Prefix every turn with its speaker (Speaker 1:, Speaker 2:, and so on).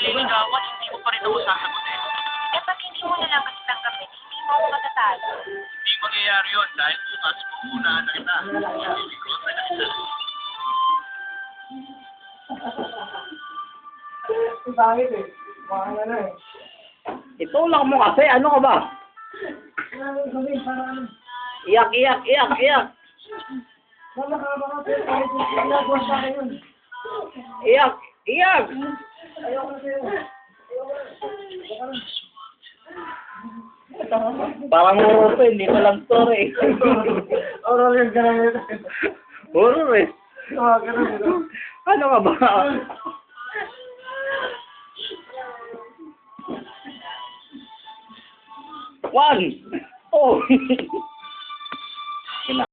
Speaker 1: niligawan, hindi mo pa rin ako sasagutin.
Speaker 2: Eh, pag hindi mo na lang kasi tanggapin, hindi mo ako matatalo.
Speaker 1: Hindi mangyayari yun dahil bukas pupunahan na kita. Lilikotan na kita.
Speaker 3: Bakit eh? Mahal na eh.
Speaker 4: Itulak mo kasi, ano ka ba? Iyak, iyak, iyak, iyak. Iyak, iyak. Parang horror to, hindi pa lang story.
Speaker 3: Oral yung ganun
Speaker 4: horror eh.
Speaker 3: Ah.
Speaker 4: Ano ka ba? One. Oh.